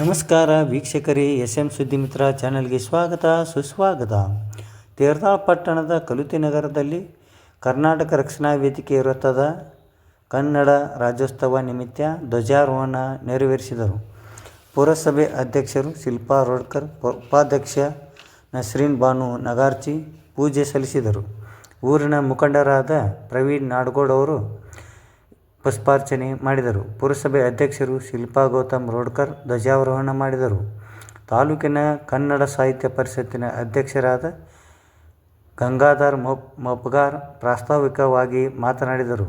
ನಮಸ್ಕಾರ ವೀಕ್ಷಕರೇ S M ಸುದ್ದಿಮಿತ್ರ ಚಾನೆಲ್ಗೆ ಸ್ವಾಗತ, ಸುಸ್ವಾಗತ. ತೇರ್ದಾಳ್ ಪಟ್ಟಣದ ಕಲುತಿ ನಗರದಲ್ಲಿ ಕರ್ನಾಟಕ ರಕ್ಷಣಾ ವೇದಿಕೆ ವೃತ್ತದ ಕನ್ನಡ ರಾಜ್ಯೋತ್ಸವ ನಿಮಿತ್ತ ಧ್ವಜಾರೋಹಣ ನೆರವೇರಿಸಿದರು. ಪುರಸಭೆ ಅಧ್ಯಕ್ಷರು ಶಿಲ್ಪಾ ರೋಡ್ಕರ್, ಉಪಾಧ್ಯಕ್ಷ ನಸ್ರೀನ್ ಬಾನು ನಗಾರ್ಚಿ ಪೂಜೆ ಸಲ್ಲಿಸಿದರು. ಊರಿನ ಮುಖಂಡರಾದ ಪ್ರವೀಣ್ ನಾಡಗೌಡ್ ಅವರು ಪುಷ್ಪಾರ್ಚನೆ ಮಾಡಿದರು. ಪುರಸಭೆ ಅಧ್ಯಕ್ಷರು ಶಿಲ್ಪಾ ಗೌತಮ್ ರೋಡ್ಕರ್ ಧ್ವಜಾರೋಹಣ ಮಾಡಿದರು. ತಾಲೂಕಿನ ಕನ್ನಡ ಸಾಹಿತ್ಯ ಪರಿಷತ್ತಿನ ಅಧ್ಯಕ್ಷರಾದ ಗಂಗಾಧರ್ ಮೊಪ್, ಮೊಪ್ಗಾರ್ ಪ್ರಾಸ್ತಾವಿಕವಾಗಿ ಮಾತನಾಡಿದರು.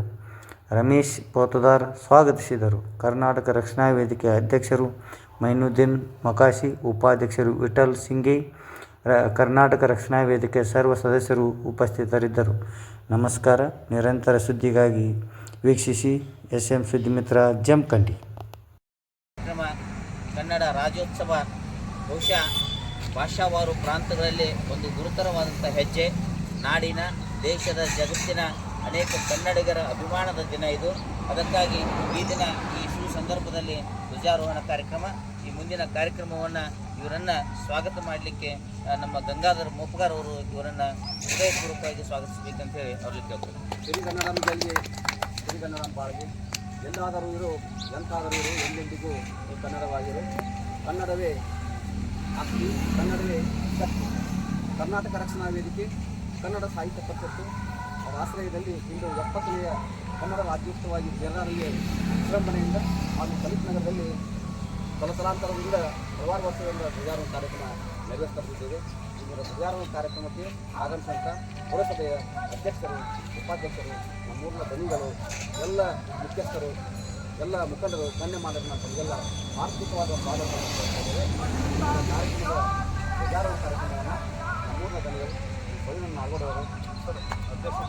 ರಮೇಶ್ ಪೋತದಾರ್ ಸ್ವಾಗತಿಸಿದರು. ಕರ್ನಾಟಕ ರಕ್ಷಣಾ ವೇದಿಕೆ ಅಧ್ಯಕ್ಷರು ಮೈನುದ್ದೀನ್ ಮೊಕಾಶಿ, ಉಪಾಧ್ಯಕ್ಷರು ವಿಠಲ್ ಸಿಂಗಿ ಕರ್ನಾಟಕ ರಕ್ಷಣಾ ವೇದಿಕೆ ಸರ್ವ ಸದಸ್ಯರು ಉಪಸ್ಥಿತರಿದ್ದರು. ನಮಸ್ಕಾರ. ನಿರಂತರ ಸುದ್ದಿಗಾಗಿ ವೀಕ್ಷಿಸಿ ಎಸ್ ಎಂ ಸುದ್ದಿಮಿತ್ರ ಜಮಖಂಡಿ. ಕಾರ್ಯಕ್ರಮ ಕನ್ನಡ ರಾಜ್ಯೋತ್ಸವ ಬಹುಶಃ ಭಾಷಾವಾರು ಪ್ರಾಂತಗಳಲ್ಲಿ ಒಂದು ಗುರುತರವಾದಂಥ ಹೆಜ್ಜೆ. ನಾಡಿನ ದೇಶದ ಜಗತ್ತಿನ ಅನೇಕ ಕನ್ನಡಿಗರ ಅಭಿಮಾನದ ದಿನ ಇದು. ಅದಕ್ಕಾಗಿ ಈ ದಿನ ಈ ಶು ಸಂದರ್ಭದಲ್ಲಿ ಧ್ವಜಾರೋಹಣ ಕಾರ್ಯಕ್ರಮ. ಈ ಮುಂದಿನ ಕಾರ್ಯಕ್ರಮವನ್ನು ಇವರನ್ನು ಸ್ವಾಗತ ಮಾಡಲಿಕ್ಕೆ ನಮ್ಮ ಗಂಗಾಧರ ಮೊಪ್ಪಗಾರ್ ಅವರು ಇವರನ್ನು ಹೃದಯಪೂರ್ವಕವಾಗಿ ಸ್ವಾಗತಿಸಬೇಕಂತ ಹೇಳಿ ಅವ್ರಲ್ಲಿ ಕೇಳ್ತಾರೆ ಸಿರಿಗನ್ನಡಂ ಬಾಳ್ಗೆ ಎಲ್ಲಾದರೂ ಇರು, ಎಂತಾದರೂ ಇರು, ಎಂದೆಂದಿಗೂ ಕನ್ನಡವಾಗಿರು. ಕನ್ನಡವೇ ಆಸ್ತಿ, ಕನ್ನಡವೇ ಶಕ್ತಿ. ಕರ್ನಾಟಕ ರಕ್ಷಣಾ ವೇದಿಕೆ, ಕನ್ನಡ ಸಾಹಿತ್ಯ ಪರಿಷತ್ತು ಅವರ ಆಶ್ರಯದಲ್ಲಿ ಇಂದು ಎಪ್ಪತ್ತನೆಯ ಕನ್ನಡ ರಾಜ್ಯೋತ್ಸವವಾಗಿ ಜನರಲ್ಲಿ ವಿಜೃಂಭಣೆಯಿಂದ ಹಾಗೂ ಕಲಿತ ನಗರದಲ್ಲಿ ತಲತಲಾಂತರದಿಂದ ಹಲವಾರು ವರ್ಷಗಳಿಂದ ಧ್ವಜಾರೋಹಣ ಕಾರ್ಯಕ್ರಮ ನೆರವೇರಿಸುತ್ತಿದ್ದೇವೆ ಧ್ವಜಾರೋಹಣ ಕಾರ್ಯಕ್ರಮಕ್ಕೆ ಆಗಮಿಸಿದಂಥ ಪುರಸಭೆಯ ಅಧ್ಯಕ್ಷರು, ಉಪಾಧ್ಯಕ್ಷರು, ನಮ್ಮೂರಿನ ಬಂಧುಗಳು ಎಲ್ಲ ಮುಖ್ಯಸ್ಥರು, ಎಲ್ಲ ಮುಖಂಡರು ಗಣ್ಯಮಾನರನ್ನ ತಮಗೆಲ್ಲ ಆರ್ಥಿಕವಾದ ಕಾರ್ಯಕ್ರಮದ ಧ್ವಜಾರೋಹಣ ಕಾರ್ಯಕ್ರಮವನ್ನು ನಮ್ಮೂರಿನ ದನಿಗಳು ಸವಿನ ನಾಲ್ವಡವರು ಅಧ್ಯಕ್ಷ